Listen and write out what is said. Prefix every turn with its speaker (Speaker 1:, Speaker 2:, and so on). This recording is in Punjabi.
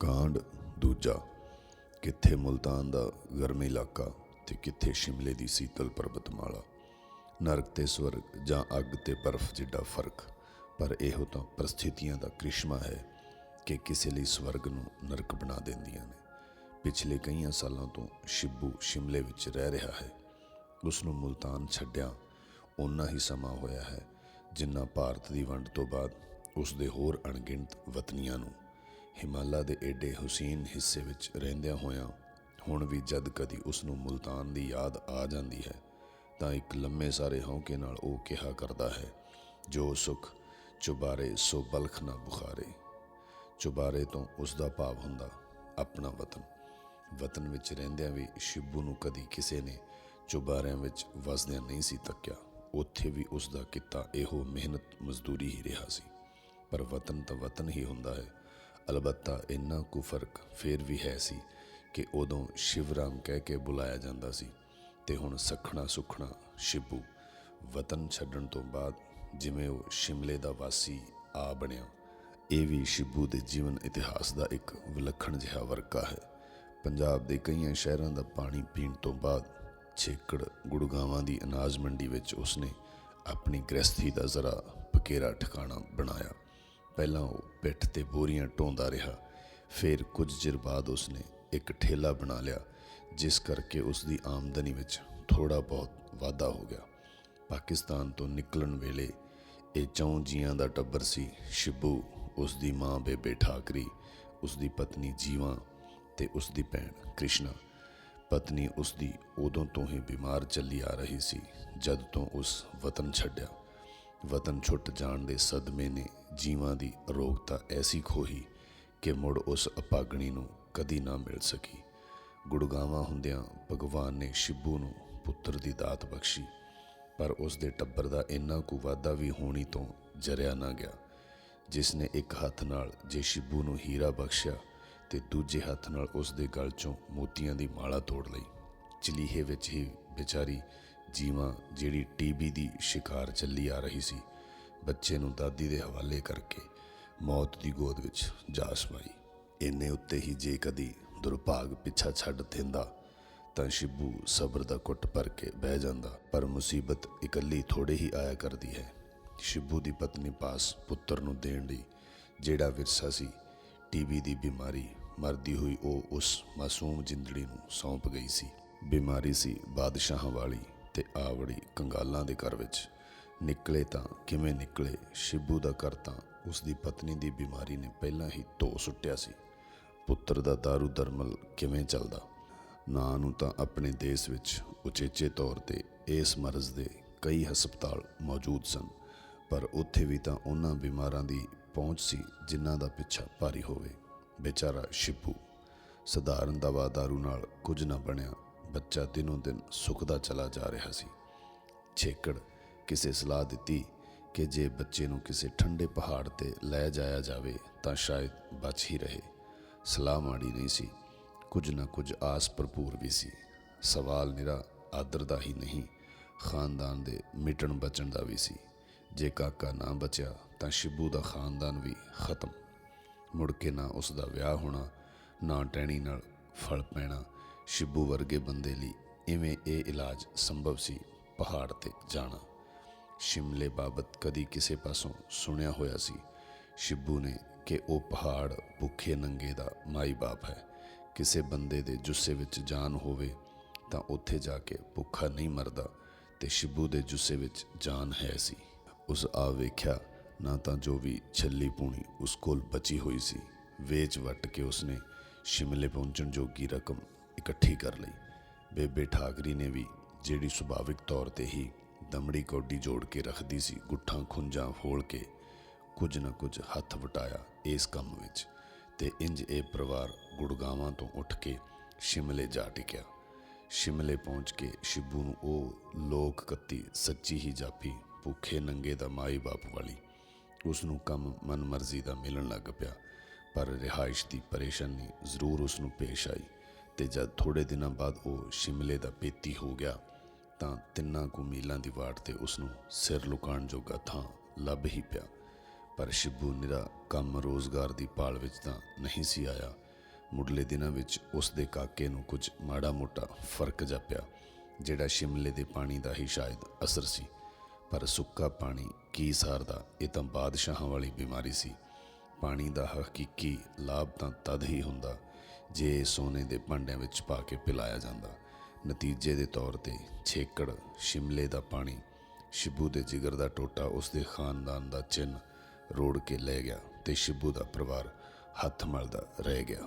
Speaker 1: ਕਾਂਡ ਦੂਜਾ, ਕਿੱਥੇ ਮੁਲਤਾਨ ਦਾ ਗਰਮ ਇਲਾਕਾ ਤੇ ਕਿੱਥੇ ਸ਼ਿਮਲੇ ਦੀ ਸੀਤਲ ਪਰਬਤਮਾਲਾ। ਨਰਕ ਤੇ ਸਵਰਗ ਜਾਂ ਅੱਗ ਤੇ ਬਰਫ਼ ਜਿੱਡਾ ਫ਼ਰਕ, ਪਰ ਇਹੋ ਤਾਂ ਪ੍ਰਸਥਿਤੀਆਂ ਦਾ ਕ੍ਰਿਸ਼ਮਾ ਹੈ ਕਿ ਕਿਸੇ ਲਈ ਸਵਰਗ ਨੂੰ ਨਰਕ ਬਣਾ ਦਿੰਦੀਆਂ ਨੇ। ਪਿਛਲੇ ਕਈਆਂ ਸਾਲਾਂ ਤੋਂ ਸ਼ਿਬੂ ਸ਼ਿਮਲੇ ਵਿੱਚ ਰਹਿ ਰਿਹਾ ਹੈ। ਉਸ ਨੂੰ ਮੁਲਤਾਨ ਛੱਡਿਆ ਓਨਾ ਹੀ ਸਮਾਂ ਹੋਇਆ ਹੈ, ਜਿੰਨਾ ਭਾਰਤ ਦੀ ਵੰਡ ਤੋਂ ਬਾਅਦ ਉਸ ਦੇ ਹੋਰ ਅਣਗਿਣਤ ਵਤਨੀਆਂ ਨੂੰ ਹਿਮਾਲਾ ਦੇ ਏਡੇ ਹੁਸੈਨ ਹਿੱਸੇ ਵਿੱਚ ਰਹਿੰਦਿਆਂ ਹੋਇਆਂ, ਹੁਣ ਵੀ ਜਦ ਕਦੀ ਉਸ ਨੂੰ ਮੁਲਤਾਨ ਦੀ ਯਾਦ ਆ ਜਾਂਦੀ ਹੈ, ਤਾਂ ਇੱਕ ਲੰਮੇ ਸਾਰੇ ਹੌਂਕੇ ਨਾਲ ਉਹ ਕਿਹਾ ਕਰਦਾ ਹੈ, ਜੋ ਸੁਖ, ਚੁਬਾਰੇ ਸੋ ਬਲਖ ਨਾ ਬੁਖਾਰੇ। ਚੁਬਾਰੇ ਤੋਂ ਉਸ ਦਾ ਭਾਵ ਹੁੰਦਾ, ਆਪਣਾ ਵਤਨ। ਵਤਨ ਵਿੱਚ ਰਹਿੰਦਿਆਂ ਵੀ ਸ਼ਿਬੂ ਨੂੰ ਕਦੀ ਕਿਸੇ ਨੇ ਚੁਬਾਰਿਆਂ ਵਿੱਚ ਵਸਦਿਆਂ ਨਹੀਂ ਸੀ ਤੱਕਿਆ। ਉੱਥੇ ਵੀ ਉਸ ਦਾ ਕਿੱਤਾ ਇਹੋ ਮਿਹਨਤ ਮਜ਼ਦੂਰੀ ਹੀ ਰਿਹਾ ਸੀ। ਪਰ ਵਤਨ ਤਾਂ ਵਤਨ ਹੀ ਹੁੰਦਾ ਹੈ। ਅਲਬੱਤਾ, ਇੰਨਾ ਕੁ ਫ਼ਰਕ ਫੇਰ ਵੀ ਹੈ ਸੀ ਕਿ ਉਦੋਂ ਸ਼ਿਵਰਾਮ ਕਹਿ ਕੇ ਬੁਲਾਇਆ ਜਾਂਦਾ ਸੀ ਤੇ ਹੁਣ ਸਖਣਾ ਸੁਖਣਾ ਸ਼ਿਬੂ ਵਤਨ ਛੱਡਣ ਤੋਂ ਬਾਅਦ ਜਿਵੇਂ ਉਹ ਸ਼ਿਮਲੇ ਦਾ ਵਾਸੀ ਆ ਬਣਿਆ, ਇਹ ਵੀ ਸ਼ਿਬੂ ਦੇ ਜੀਵਨ ਇਤਿਹਾਸ ਦਾ ਇੱਕ ਵਿਲੱਖਣ ਜਿਹਾ ਵਰਕਾ ਹੈ। ਪੰਜਾਬ ਦੇ ਕਈਆਂ ਸ਼ਹਿਰਾਂ ਦਾ ਪਾਣੀ ਪੀਣ ਤੋਂ ਬਾਅਦ ਛੇਕੜ ਗੁੜਗਾਵਾਂ ਦੀ ਅਨਾਜ ਮੰਡੀ ਵਿੱਚ ਉਸਨੇ ਆਪਣੀ ਗ੍ਰਸਥੀ ਦਾ ਜ਼ਰਾ ਪਕੇਰਾ ਠਿਕਾਣਾ ਬਣਾਇਆ। ਪਹਿਲਾਂ ਉਹ ਪਿੱਠ ਤੇ ਬੋਰੀਆਂ ਢੋਂਦਾ ਰਿਹਾ। ਫਿਰ ਕੁਝ ਚਿਰ ਬਾਅਦ ਉਸਨੇ ਇੱਕ ਠੇਲਾ ਬਣਾ ਲਿਆ, ਜਿਸ ਕਰਕੇ ਉਸ ਦੀ ਆਮਦਨੀ ਵਿੱਚ ਥੋੜਾ ਬਹੁਤ ਵਾਧਾ ਹੋ ਗਿਆ। ਪਾਕਿਸਤਾਨ ਤੋਂ ਨਿਕਲਣ ਵੇਲੇ ਇਹ ਚੌਂ ਜੀਆਂ ਦਾ ਟੱਬਰ ਸੀ, ਸ਼ਿਬੂ ਉਸ ਦੀ ਮਾਂ ਬੇਬੇ ਠਾਕਰੀ ਉਸ ਦੀ ਪਤਨੀ ਜੀਵਾ ਤੇ ਉਸ ਦੀ ਭੈਣ ਕ੍ਰਿਸ਼ਨਾ। ਪਤਨੀ ਉਸ ਦੀ ਉਦੋਂ ਤੋਂ ਹੀ ਬਿਮਾਰ ਚੱਲੀ ਆ ਰਹੀ ਸੀ, ਜਦ ਤੋਂ ਉਸ ਵਤਨ ਛੱਡਿਆ। ਵਤਨ ਛੁੱਟ ਜਾਣ ਦੇ ਸਦਮੇ ਨੇ ਜੀਵਾਂ ਦੀ ਅਰੋਗਤਾ ਐਸੀ ਖੋਹੀ ਕਿ ਮੁੜ ਉਸ ਅਪਾਗਣੀ ਨੂੰ ਕਦੀ ਨਾ ਮਿਲ ਸਕੀ। ਗੁੜਗਾਵਾਂ ਹੁੰਦਿਆਂ ਭਗਵਾਨ ਨੇ ਸ਼ਿਬੂ ਨੂੰ ਪੁੱਤਰ ਦੀ ਦਾਤ ਬਖਸ਼ੀ, ਪਰ ਉਸ ਦੇ ਟੱਬਰ ਦਾ ਇੰਨਾ ਕੁ ਵਾਧਾ ਵੀ ਹੋਣੀ ਤੋਂ ਜਰਿਆ ਨਾ ਗਿਆ, ਜਿਸ ਨੇ ਇੱਕ ਹੱਥ ਨਾਲ ਜੇ ਸ਼ਿਬੂ ਨੂੰ ਹੀਰਾ ਬਖਸ਼ਿਆ ਤੇ ਦੂਜੇ ਹੱਥ ਨਾਲ ਉਸ ਦੇ ਗਲ ਚੋਂ ਮੋਤੀਆਂ ਦੀ ਮਾਲਾ ਤੋੜ ਲਈ। ਚਲੀਹੇ ਵਿੱਚ ਹੀ ਵਿਚਾਰੀ ਜੀਵਾਂ ਜਿਹੜੀ ਟੀਬੀ ਦੀ ਸ਼ਿਕਾਰ ਚੱਲੀ ਆ ਰਹੀ ਸੀ, ਬੱਚੇ ਨੂੰ ਦਾਦੀ ਦੇ ਹਵਾਲੇ ਕਰਕੇ ਮੌਤ ਦੀ ਗੋਦ ਵਿੱਚ ਜਾ ਸਮਾਈ। ਇੰਨੇ ਉੱਤੇ ਹੀ ਜੇ ਕਦੀ ਦੁਰਭਾਗ ਪਿੱਛਾ ਛੱਡ ਦਿੰਦਾ, ਤਾਂ ਸ਼ਿਬੂ ਸਬਰ ਦਾ ਕੁੱਟ ਭਰ ਕੇ ਬਹਿ ਜਾਂਦਾ, ਪਰ ਮੁਸੀਬਤ ਇਕੱਲੀ ਥੋੜੇ ਹੀ ਆਇਆ ਕਰਦੀ ਹੈ। ਸ਼ਿਬੂ ਦੀ ਪਤਨੀ ਪਾਸ ਪੁੱਤਰ ਨੂੰ ਦੇਣ ਲਈ ਜਿਹੜਾ ਵਿਰਸਾ ਸੀ, ਟੀਬੀ ਦੀ ਬਿਮਾਰੀ ਮਰਦੀ ਹੋਈ ਉਹ ਉਸ ਮਾਸੂਮ ਜਿੰਦੜੀ ਨੂੰ ਸੌਂਪ ਗਈ ਸੀ। ਬਿਮਾਰੀ ਸੀ ਬਾਦਸ਼ਾਹਾਂ ਵਾਲੀ ਤੇ ਆਵੜੀ ਕੰਗਾਲਾਂ ਦੇ ਘਰ ਵਿੱਚ ਨਿਕਲੇ ਤਾਂ ਕਿਵੇਂ ਨਿਕਲੇ, ਸ਼ਿਬੂ ਦਾ ਘਰ ਤਾਂ ਉਸ ਦੀ ਪਤਨੀ ਦੀ ਬਿਮਾਰੀ ਨੇ ਪਹਿਲਾਂ ਹੀ ਧੋ ਸੁੱਟਿਆ ਸੀ। ਪੁੱਤਰ ਦਾ दारू ਦਰਮਲ ਕਿਵੇਂ ਚੱਲਦਾ? ਨਾਂ ਨੂੰ ਤਾਂ ਆਪਣੇ ਦੇਸ਼ ਵਿੱਚ ਉਚੇਚੇ ਤੌਰ ਤੇ ਇਸ ਮਰਜ਼ ਦੇ ਕਈ ਹਸਪਤਾਲ ਮੌਜੂਦ ਸਨ, ਪਰ ਉੱਥੇ ਵੀ ਤਾਂ ਉਹਨਾਂ ਬਿਮਾਰਾਂ ਦੀ ਪਹੁੰਚ ਸੀ ਜਿਨ੍ਹਾਂ ਦਾ ਪਿੱਛਾ ਭਾਰੀ ਹੋਵੇ। ਵਿਚਾਰਾ ਸ਼ਿਪੂ ਸਧਾਰਨ ਦਵਾ ਦਾਰੂ ਨਾਲ ਕੁਝ ਨਾ ਬਣਿਆ ਬੱਚਾ ਦਿਨੋਂ ਦਿਨ ਸੁੱਕਦਾ ਚਲਾ ਜਾ ਰਿਹਾ ਸੀ। ਛੇਕੜ ਕਿਸੇ ਸਲਾਹ ਦਿੱਤੀ ਕਿ ਜੇ ਬੱਚੇ ਨੂੰ ਕਿਸੇ ਠੰਡੇ ਪਹਾੜ ਤੇ ਲੈ ਜਾਇਆ ਜਾਵੇ ਤਾਂ ਸ਼ਾਇਦ ਬਚ ਹੀ ਰਹੇ। ਸਲਾਹ ਮਾੜੀ ਨਹੀਂ ਸੀ। ਕੁਝ ਨਾ ਕੁਝ ਆਸ ਭਰਪੂਰ ਵੀ ਸੀ। ਸਵਾਲ ਨਿਰਾ ਆਦਰ ਦਾ ਹੀ ਨਹੀਂ, ਖਾਨਦਾਨ ਦੇ ਮਿਟਣ ਬਚਣ ਦਾ ਵੀ ਸੀ। ਜੇ ਕਾਕਾ ਨਾ ਬਚਿਆ ਤਾਂ ਸ਼ਿਬੂ ਦਾ ਖਾਨਦਾਨ ਵੀ ਖਤਮ। ਮੁੜ ਕੇ ਨਾ ਉਸ ਦਾ ਵਿਆਹ ਹੋਣਾ, ਨਾ ਟਹਿਣੀ ਨਾਲ ਫਲ ਪੈਣਾ ਸ਼ਿਬੂ ਵਰਗੇ ਬੰਦੇ ਲਈ ਇਵੇਂ ਇਹ ਇਲਾਜ ਸੰਭਵ ਸੀ ਪਹਾੜ ਤੇ ਜਾਣਾ। ਸ਼ਿਮਲੇ ਬਾਬਤ ਕਦੀ ਕਿਸੇ ਪਾਸੋਂ ਸੁਣਿਆ ਹੋਇਆ ਸੀ ਸ਼ਿਬੂ ਨੇ ਕਿ ਉਹ ਪਹਾੜ ਭੁੱਖੇ ਨੰਗੇ ਦਾ ਮਾਈ ਬਾਪ ਹੈ। ਕਿਸੇ ਬੰਦੇ ਦੇ ਜੁੱਸੇ ਵਿੱਚ ਜਾਨ ਹੋਵੇ ਤਾਂ ਉੱਥੇ ਜਾ ਕੇ ਭੁੱਖਾ ਨਹੀਂ ਮਰਦਾ ਤੇ ਸ਼ਿਬੂ ਦੇ ਜੁੱਸੇ ਵਿੱਚ ਜਾਨ ਹੈ ਸੀ। ਉਸ ਆ ਵੇਖਿਆ ਨਾ ਤਾਂ ਜੋ ਵੀ ਛੱਲੀ ਪੂਣੀ ਉਸ ਕੋਲ ਬਚੀ ਹੋਈ ਸੀ। ਵੇਚ ਵਟ ਕੇ ਉਸਨੇ ਸ਼ਿਮਲੇ ਪਹੁੰਚਣ ਜੋਗੀ ਰਕਮ ਇਕੱਠੀ ਕਰ ਲਈ। ਬੇਬੇ ਠਾਕਰੀ ਨੇ ਵੀ ਜਿਹੜੀ ਸੁਭਾਵਿਕ ਤੌਰ ਤੇ ਹੀ ਦਮੜੀ ਕੌਡੀ ਜੋੜ ਕੇ ਰੱਖਦੀ ਸੀ, ਗੁੱਠਾਂ ਖੁੰਝਾਂ ਫੋਲ ਕੇ ਕੁਝ ਨਾ ਕੁਝ ਹੱਥ ਵਟਾਇਆ ਇਸ ਕੰਮ ਵਿੱਚ ਤੇ ਇੰਜ ਇਹ ਪਰਿਵਾਰ ਗੁੜਗਾਵਾਂ ਤੋਂ ਉੱਠ ਕੇ ਸ਼ਿਮਲੇ ਜਾ ਟਿਕਿਆ। ਸ਼ਿਮਲੇ ਪਹੁੰਚ ਕੇ ਸ਼ਿਬੂ ਨੂੰ ਉਹ ਲੋਕ ਕੱਤੀ ਸੱਚੀ ਹੀ ਜਾਪੀ ਭੁੱਖੇ ਨੰਗੇ ਦਾ ਮਾਈ ਬਾਪ ਵਾਲੀ। ਉਸ ਨੂੰ ਕੰਮ ਮਨਮਰਜ਼ੀ ਦਾ ਮਿਲਣ ਲੱਗ ਪਿਆ, ਪਰ ਰਿਹਾਇਸ਼ ਦੀ ਪਰੇਸ਼ਾਨੀ ਜ਼ਰੂਰ ਉਸ ਨੂੰ ਪੇਸ਼ ਆਈ। ਤੇ ਜਦ ਥੋੜੇ ਦਿਨਾਂ ਬਾਅਦ ਉਹ ਸ਼ਿਮਲੇ ਦਾ ਪੇਤੀ ਹੋ ਗਿਆ, ਤਾਂ ਤਿੰਨਾਂ ਕੁ ਮੀਲਾਂ ਦੀ ਵਾਟ ਤੇ ਉਸ ਨੂੰ ਸਿਰ ਲੁਕਾਉਣ ਜੋਗਾ ਥਾਂ ਲੱਭ ਹੀ ਪਿਆ। ਪਰ ਸ਼ਿਬੂ ਨਿਰਾ ਕੰਮ ਰੋਜ਼ਗਾਰ ਦੀ ਭਾਲ ਵਿੱਚ ਤਾਂ ਨਹੀਂ ਸੀ ਆਇਆ। ਮੁੱਢਲੇ ਦਿਨਾਂ ਵਿੱਚ ਉਸ ਦੇ ਕਾਕੇ ਨੂੰ ਕੁਝ ਮਾੜਾ ਮੋਟਾ ਫ਼ਰਕ ਜਾਪਿਆ ਜਿਹੜਾ ਸ਼ਿਮਲੇ ਦੇ ਪਾਣੀ ਦਾ ਹੀ ਸ਼ਾਇਦ ਅਸਰ ਸੀ। ਪਰ ਸੁੱਕਾ ਪਾਣੀ ਕੀ ਸਾਰਦਾ, ਇਹ ਤਾਂ ਬਾਦਸ਼ਾਹਾਂ ਵਾਲੀ ਬਿਮਾਰੀ ਸੀ। ਪਾਣੀ ਦਾ ਹਕੀਕੀ ਲਾਭ ਤਾਂ ਤਦ ਹੀ ਹੁੰਦਾ ਜੇ ਸੋਨੇ ਦੇ ਭਾਂਡਿਆਂ ਵਿੱਚ ਪਾ ਕੇ ਪਿਲਾਇਆ ਜਾਂਦਾ, ਨਤੀਜੇ ਦੇ ਤੌਰ ਤੇ ਛੇਕੜ, ਸ਼ਿਮਲੇ ਦਾ ਪਾਣੀ, ਸ਼ਿਬੂ ਦੇ ਜਿਗਰ ਦਾ ਟੋਟਾ, ਉਸ ਦੇ ਖਾਨਦਾਨ ਦਾ ਚਿੰਨ ਰੋੜ ਕੇ ਲੈ ਗਿਆ ਤੇ ਸ਼ਿਬੂ ਦਾ ਪਰਿਵਾਰ ਹੱਥ ਮਲਦਾ ਰਹਿ ਗਿਆ।